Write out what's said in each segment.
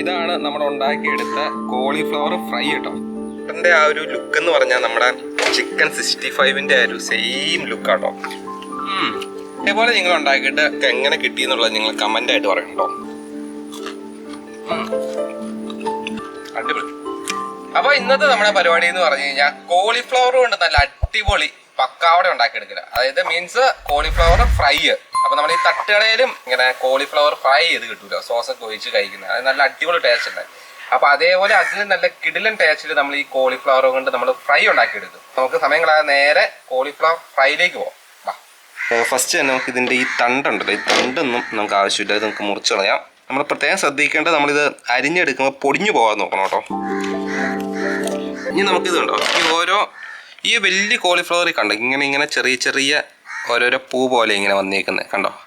ഇതാണ് നമ്മൾ ഉണ്ടാക്കിയെടുത്ത കോളിഫ്ലവർ ഫ്രൈ കേട്ടോ. ചിക്കന്റെ ആ ഒരു ലുക്ക് എന്ന് പറഞ്ഞാൽ നമ്മുടെ ചിക്കൻ സിക്സ്റ്റി ഫൈവിന്റെ ആ ഒരു സെയിം ലുക്ക് ആട്ടോ. ഉം. ഇതേപോലെ നിങ്ങൾ ഉണ്ടാക്കിയിട്ട് എങ്ങനെ കിട്ടി എന്നുള്ളത് നിങ്ങൾ കമന്റ് ആയിട്ട് പറയണ്ടോ അപ്പോൾ അടിപൊളി. അപ്പൊ ഇന്നത്തെ നമ്മുടെ പരിപാടി എന്ന് പറഞ്ഞു കഴിഞ്ഞാൽ കോളിഫ്ലവർ കൊണ്ട് നല്ല അടിപൊളി പക്കാവട ഉണ്ടാക്കിയെടുക്കില്ല അതായത് മീൻസ് കോളിഫ്ലവർ ഫ്രൈ അപ്പൊ നമ്മൾ ഈ തട്ടുകടയിലും ഇങ്ങനെ കോളിഫ്ലവർ ഫ്രൈ ചെയ്ത് കിട്ടൂല? സോസൊക്കെ ഒഴിച്ച് കഴിക്കുന്നത് അത് നല്ല അടിപൊളി ടേസ്റ്റ് ഉണ്ട്. അപ്പൊ അതേപോലെ അതിന് നല്ല കിടിലൻ ടേസ്റ്റിൽ നമ്മൾ ഈ കോളിഫ്ലവർ കൊണ്ട് നമ്മൾ ഫ്രൈ ഉണ്ടാക്കിയെടുക്കും. നമുക്ക് സമയം കളയാതെ നേരെ കോളിഫ്ലവർ ഫ്രൈയിലേക്ക് പോവാം. ഫസ്റ്റ് തന്നെ നമുക്ക് ഇതിന്റെ ഈ തണ്ടുണ്ടല്ലോ ഈ തണ്ടൊന്നും നമുക്ക് ആവശ്യമില്ല. ഇത് നമുക്ക് മുറിച്ച് കളയാം. നമ്മൾ പ്രത്യേകം ശ്രദ്ധിക്കേണ്ടത് നമ്മളിത് അരിഞ്ഞെടുക്കുമ്പോൾ പൊടിഞ്ഞു പോകാൻ നോക്കണം കേട്ടോ. ഇനി നമുക്കിതുണ്ടോ? ഈ ഓരോ ഈ വലിയ കോളിഫ്ലവർ കണ്ടോ? ഇങ്ങനെ ഇങ്ങനെ ചെറിയ ചെറിയ ഓരോരോ പൂ പോലെ ഇങ്ങനെ വന്നിരിക്കുന്നത് കണ്ടോ?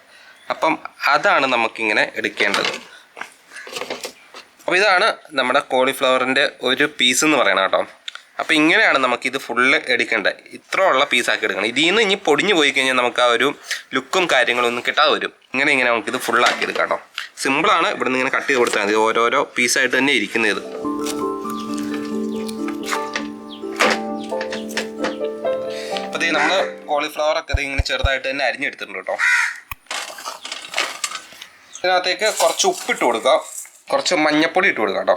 അപ്പം അതാണ് നമുക്കിങ്ങനെ എടുക്കേണ്ടത്. അപ്പോൾ ഇതാണ് നമ്മുടെ കോളിഫ്ലവറിന്റെ ഒരു പീസ് എന്ന് പറയണം കേട്ടോ. അപ്പോൾ ഇങ്ങനെയാണ് നമുക്കിത് ഫുള്ള് എടുക്കേണ്ടത്. ഇത്ര ഉള്ള പീസാക്കി എടുക്കണം. ഇതിൽ നിന്ന് ഇനി പൊടിഞ്ഞു പോയി കഴിഞ്ഞാൽ നമുക്ക് ആ ഒരു ലുക്കും കാര്യങ്ങളും ഒന്നും കിട്ടാതെ വരും. ഇങ്ങനെ ഇങ്ങനെ നമുക്കിത് ഫുള്ളാക്കി എടുക്കാം കേട്ടോ. സിമ്പിളാണ് ഇവിടെ നിന്ന് ഇങ്ങനെ കട്ട് ചെയ്ത് കൊടുത്താൽ മതി. ഓരോരോ പീസായിട്ട് തന്നെ ഇരിക്കുന്നത് നമ്മൾ കോളിഫ്ലവർ ഒക്കെ ഇങ്ങനെ ചെറുതായിട്ട് തന്നെ അരിഞ്ഞെടുത്തിട്ടുണ്ട് കേട്ടോ. ഇതിനകത്തേക്ക് കുറച്ച് ഉപ്പിട്ട് കൊടുക്കാം കുറച്ച് മഞ്ഞപ്പൊടി ഇട്ട് കൊടുക്കാം കേട്ടോ.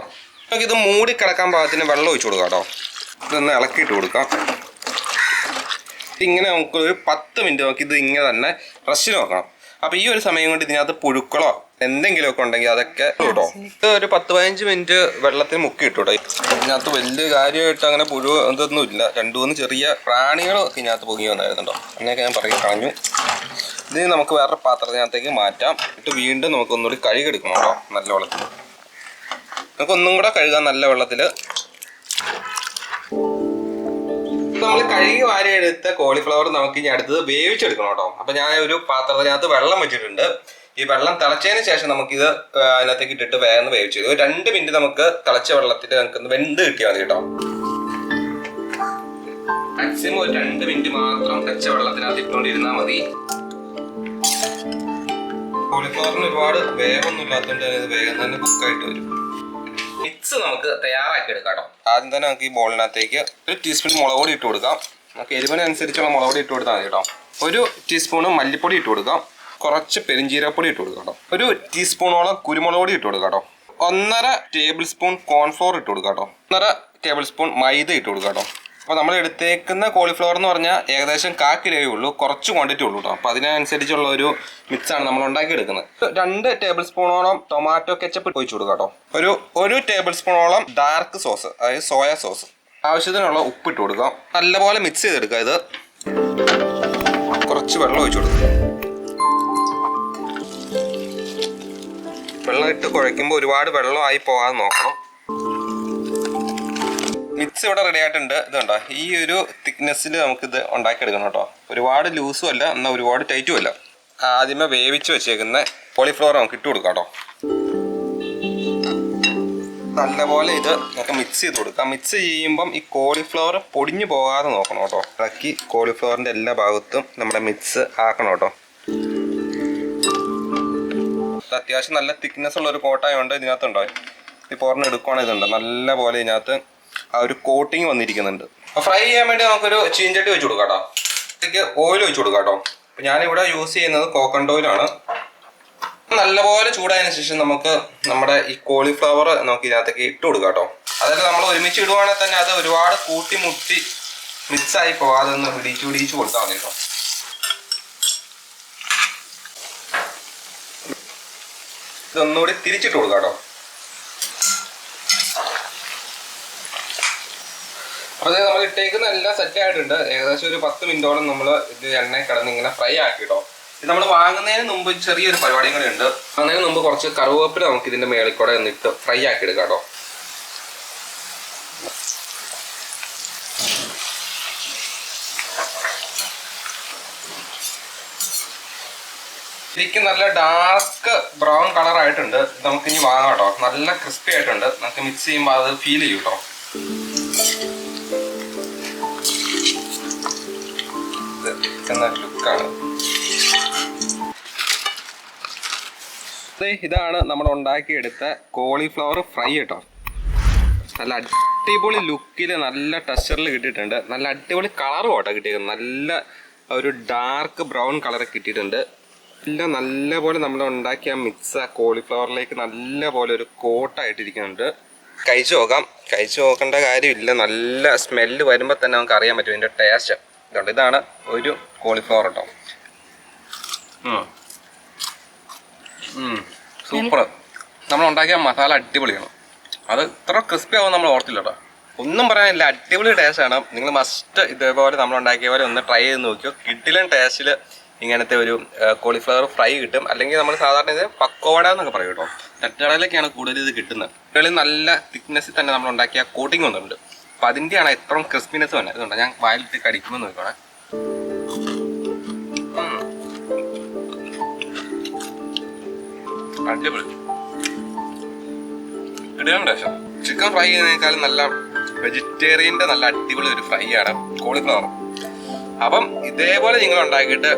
നമുക്ക് ഇത് മൂടി കിടക്കാൻ പാകത്തിന് വെള്ളം ഒഴിച്ച് കൊടുക്കാം കേട്ടോ. ഇതൊന്ന് ഇളക്കിയിട്ട് കൊടുക്കാം ഇതിങ്ങനെ നമുക്ക് ഒരു പത്ത് മിനിറ്റ് നോക്കി ഇത് ഇങ്ങനെ തന്നെ റസ്റ്റ് നോക്കണം അപ്പോൾ ഈ ഒരു സമയം കൊണ്ട് ഇതിനകത്ത് പുഴുക്കളോ എന്തെങ്കിലുമൊക്കെ ഉണ്ടെങ്കിൽ അതൊക്കെ കേട്ടോ ഇത് ഒരു പത്ത് പതിനഞ്ച് മിനിറ്റ് വെള്ളത്തിൽ മുക്കി ഇട്ടു കേട്ടോ ഇതിനകത്ത് വലിയ കാര്യമായിട്ട് അങ്ങനെ പുഴു എന്തൊന്നും ഇല്ല. രണ്ടു മൂന്ന് ചെറിയ പ്രാണികളൊക്കെ ഇതിനകത്ത് പൊങ്ങി വന്നായിരുന്നുണ്ടോ അങ്ങനെയൊക്കെ ഞാൻ പറയും കളഞ്ഞു. ഇത് നമുക്ക് വേറെ പാത്രത്തിനകത്തേക്ക് മാറ്റാം. എന്നിട്ട് വീണ്ടും നമുക്ക് ഒന്നുകൂടി കഴുകെടുക്കണം കേട്ടോ നല്ല വെള്ളത്തിൽ. നമുക്ക് ഒന്നും കൂടെ കഴുകാം നല്ല വെള്ളത്തിൽ നമ്മൾ കഴുകി വാരി എടുത്ത കോളിഫ്ലവർ നമുക്ക് ഇനി അടുത്തത് വേവിച്ചെടുക്കണം കേട്ടോ. അപ്പൊ ഞാൻ ഒരു പാത്രത്തിനകത്ത് വെള്ളം വെച്ചിട്ടുണ്ട്. ഈ വെള്ളം തിളച്ചതിന് ശേഷം നമുക്ക് ഇത് അതിനകത്തേക്ക് ഇട്ടിട്ട് വേഗം വേവിച്ചു ഒരു രണ്ട് മിനിറ്റ് നമുക്ക് തിളച്ച വെള്ളത്തിൽ നമുക്ക് വെന്ത് കിട്ടിയാൽ മതി കേട്ടോ. മാക്സിമം ഒരു രണ്ട് മിനിറ്റ് മാത്രം തിളച്ച വെള്ളത്തിനകത്ത് ഇട്ടുകൊണ്ടിരുന്നാൽ മതി. കോളിഫ്ലവറിന് ഒരുപാട് വേഗമൊന്നും ഇല്ലാത്തതുകൊണ്ട് വേഗം തന്നെ കുക്കായിട്ട് വരും. മിക്സ് നമുക്ക് തയ്യാറാക്കി എടുക്കാം കേട്ടോ ആദ്യം തന്നെ നമുക്ക് ഈ ബോളിനകത്തേക്ക് ഒരു ടീസ്പൂൺ മുളക് പൊടി ഇട്ട് കൊടുക്കാം. നമുക്ക് എരിവിനനുസരിച്ചുള്ള മുളക് പൊടി ഇട്ട് കൊടുത്താൽ മതി കേട്ടോ. ഒരു ടീസ്പൂണ് മല്ലിപ്പൊടി ഇട്ട് കൊടുക്കാം. കുറച്ച് പെരിഞ്ചീരപ്പൊടി ഇട്ട് കൊടുക്കാം കേട്ടോ. ഒരു ടീസ്പൂണോളം കുരുമുളക് പൊടി ഇട്ട് കൊടുക്കാം കേട്ടോ. ഒന്നര ടേബിൾ സ്പൂൺ കോൺഫ്ലോർ ഇട്ട് കൊടുക്കാം കേട്ടോ. ഒന്നര ടേബിൾ സ്പൂൺ മൈദ ഇട്ട് കൊടുക്കാം കേട്ടോ. അപ്പോൾ നമ്മൾ എടുത്തേക്കുന്ന കോളിഫ്ലവർ എന്ന് പറഞ്ഞാൽ ഏകദേശം കാ ഉള്ളൂ. കുറച്ച് ക്വാണ്ടിറ്റി ഉള്ളൂ കേട്ടോ അപ്പോൾ അതിനനുസരിച്ചുള്ള ഒരു മിക്സാണ് നമ്മൾ ഉണ്ടാക്കിയെടുക്കുന്നത്. രണ്ട് ടേബിൾ സ്പൂണോളം ടൊമാറ്റോ കെച്ചപ്പ് ഒഴിച്ചു കൊടുക്കുക കേട്ടോ ഒരു ഒരു ടേബിൾ സ്പൂണോളം ഡാർക്ക് സോസ് അതായത് സോയ സോസ് ആവശ്യത്തിനുള്ള ഉപ്പിട്ട് കൊടുക്കാം നല്ലപോലെ മിക്സ് ചെയ്തെടുക്കുക ഇത്. കുറച്ച് വെള്ളം ഒഴിച്ചു കൊടുക്കുക. വെള്ളം ഇട്ട് കുഴയ്ക്കുമ്പോൾ ഒരുപാട് വെള്ളമായി പോകാതെ നോക്കണം. മിക്സ് ഇവിടെ റെഡി ആയിട്ടുണ്ട്. ഇതുണ്ടോ? ഈ ഒരു തിക്നെസ്സിൽ നമുക്കിത് ഉണ്ടാക്കിയെടുക്കണം കേട്ടോ. ഒരുപാട് ലൂസും അല്ല എന്നാൽ ഒരുപാട് ടൈറ്റും അല്ല. ആദ്യമേ വേവിച്ച് വെച്ചേക്കുന്ന കോളിഫ്ലവർ നമുക്ക് ഇട്ട് കൊടുക്കാം കേട്ടോ. നല്ലപോലെ ഇത് നമുക്ക് മിക്സ് ചെയ്ത് കൊടുക്കാം. മിക്സ് ചെയ്യുമ്പം ഈ കോളിഫ്ലവർ പൊടിഞ്ഞു പോകാതെ നോക്കണം കേട്ടോ. ഇളക്കി കോളിഫ്ലവറിന്റെ എല്ലാ ഭാഗത്തും നമ്മുടെ മിക്സ് ആക്കണം കേട്ടോ. അത്യാവശ്യം നല്ല തിക്നെസ് ഉള്ള ഒരു കോട്ടായതുകൊണ്ട് ഇതിനകത്തുണ്ടോ? ഈ പോറിന് എടുക്കുവാണെങ്കിൽ ഇതുണ്ട്. നല്ല പോലെ ഇതിനകത്ത് ആ ഒരു കോട്ടിങ് വന്നിരിക്കുന്നുണ്ട്. ഫ്രൈ ചെയ്യാൻ വേണ്ടി നമുക്കൊരു ചീഞ്ചട്ടി വെച്ച് കൊടുക്കാം കേട്ടോ. ഓയിൽ വെച്ച് കൊടുക്കാം കേട്ടോ. ഞാനിവിടെ യൂസ് ചെയ്യുന്നത് കോക്കണ്ട് ഓയിലാണ് നല്ലപോലെ ചൂടായതിനു ശേഷം നമുക്ക് നമ്മുടെ ഈ കോളിഫ്ലവർ നമുക്ക് ഇതിനകത്തേക്ക് ഇട്ട് കൊടുക്കാം കേട്ടോ. അതായത് നമ്മൾ ഒരുമിച്ച് ഇടുവാണെങ്കിൽ തന്നെ അത് ഒരുപാട് കൂട്ടി മുട്ടി മിക്സ് ആയി പോവാതെ ഒന്ന് പിടിച്ചു പിടിച്ച് കൊടുത്താൽ മതി കേട്ടോ. ഇതൊന്നുകൂടി തിരിച്ചിട്ട് കൊടുക്കാം കേട്ടോ. അപ്പോൾ നമ്മൾ ഇട്ടേക്കുന്ന എല്ലാം സെറ്റ് ആയിട്ടുണ്ട്. ഏകദേശം ഒരു പത്ത് മിനിറ്റോളം നമ്മൾ ഇത് എണ്ണ കിടന്ന് ഇങ്ങനെ ഫ്രൈ ആക്കി കേട്ടോ ഇത് നമ്മൾ വാങ്ങുന്നതിന് മുമ്പ് ചെറിയൊരു പരിപാടിയും കൂടെ ഉണ്ട്. അതിന് മുമ്പ് കുറച്ച് കറുവേപ്പില നമുക്ക് ഇതിന്റെ മേളിൽ കൂടെ ഒന്നിട്ട് ഫ്രൈ ആക്കി എടുക്കാം കേട്ടോ ശരിക്കും നല്ല ഡാർക്ക് ബ്രൗൺ കളർ ആയിട്ടുണ്ട്. ഇത് നമുക്ക് ഇനി വാങ്ങാം കേട്ടോ നല്ല ക്രിസ്പി ആയിട്ടുണ്ട്. നമുക്ക് മിക്സ് ചെയ്യുമ്പോൾ അത് ഫീൽ ചെയ്യും കേട്ടോ എന്ന ലുക്കാണ്. ദേ ഇതാണ് നമ്മൾ ഉണ്ടാക്കിയെടുത്ത കോളിഫ്ലവർ ഫ്രൈ കേട്ടോ. നല്ല അടിപൊളി ലുക്കിൽ നല്ല ടെക്സ്ചറിൽ കിട്ടിയിട്ടുണ്ട്. നല്ല അടിപൊളി കളറും കേട്ടോ കിട്ടിയത് നല്ല ഒരു ഡാർക്ക് ബ്രൗൺ കളർ കിട്ടിയിട്ടുണ്ട്. എല്ലാം നല്ല പോലെ നമ്മൾ ഉണ്ടാക്കിയ മിക്സ് ആ കോളിഫ്ലവറിലേക്ക് നല്ല പോലെ ഒരു കോട്ടായിട്ടിരിക്കുന്നുണ്ട്. കഴിച്ചു നോക്കാം. കഴിച്ചു നോക്കേണ്ട കാര്യമില്ല. നല്ല സ്മെല്ല് വരുമ്പോൾ തന്നെ നമുക്ക് അറിയാൻ പറ്റും ഇതിന്റെ ടേസ്റ്റ്. ഇതുണ്ട്. ഇതാണ് ഒരു കോളിഫ്ലവർ കേട്ടോ സൂപ്പർ. നമ്മൾ ഉണ്ടാക്കിയ മസാല അടിപൊളിയാണ്. അത് ഇത്ര ക്രിസ്പി ആവും നമ്മൾ ഓർത്തില്ല കേട്ടോ ഒന്നും പറയാനില്ല. അടിപൊളി ടേസ്റ്റ് ആണ്. നിങ്ങൾ മസ്റ്റ് ഇതേപോലെ നമ്മൾ ഉണ്ടാക്കിയ പോലെ ഒന്ന് ട്രൈ ചെയ്ത് നോക്കിയോ. കിട്ടിലും ടേസ്റ്റിൽ ഇങ്ങനത്തെ ഒരു കോളിഫ്ലവർ ഫ്രൈ കിട്ടും. അല്ലെങ്കിൽ നമ്മൾ സാധാരണ ഇത് പക്കോവട എന്നൊക്കെ പറയും കേട്ടോ തട്ടുകടയിലൊക്കെയാണ് കൂടുതൽ ഇത് കിട്ടുന്നത്. തട്ടുകളിൽ നല്ല തിക്നെസ്സിൽ തന്നെ നമ്മൾ ഉണ്ടാക്കിയ കോട്ടിങ് വന്നിട്ടുണ്ട് അപ്പം അതിന്റെയാണ് എത്രയും ക്രിസ്പിനെസ് വന്നത് അതുകൊണ്ട് ഞാൻ വായിലിട്ട് കടിക്കുമ്പോൾ നോക്കണേ. അടിപൊളി. ചിക്കൻ ഫ്രൈ ചെയ്യുന്നതിനേക്കാളും നല്ല വെജിറ്റേറിയന്റെ നല്ല അടിപൊളി ഒരു ഫ്രൈ ആണ് കോളിഫ്ലവർ അപ്പം ഇതേപോലെ നിങ്ങൾ ഉണ്ടാക്കിയിട്ട്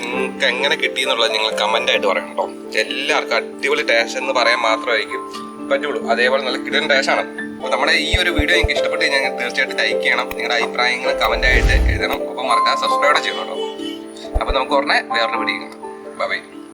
നിങ്ങൾക്ക് എങ്ങനെ കിട്ടി എന്നുള്ളത് നിങ്ങൾ കമന്റ് ആയിട്ട് പറയണം എല്ലാവർക്കും അടിപൊളി ടേസ്റ്റ് എന്ന് പറയാൻ മാത്രമായിരിക്കും പറ്റുള്ളൂ. അതേപോലെ നല്ല കിടൻ ടേസ്റ്റ് ആണ്. അപ്പോൾ നമ്മുടെ ഈ ഒരു വീഡിയോ നിങ്ങൾക്ക് ഇഷ്ടപ്പെട്ട് കഴിഞ്ഞാൽ തീർച്ചയായിട്ടും ലൈക്ക് ചെയ്യണം. നിങ്ങളുടെ അഭിപ്രായങ്ങൾ കമന്റ് ആയിട്ട് എഴുതണം. അപ്പോൾ മറക്കാതെ സബ്സ്ക്രൈബ് ചെയ്യണം കേട്ടോ. അപ്പോൾ നമുക്ക് ഉടനെ വേറൊരു വീഡിയോ കാണാം. ബൈ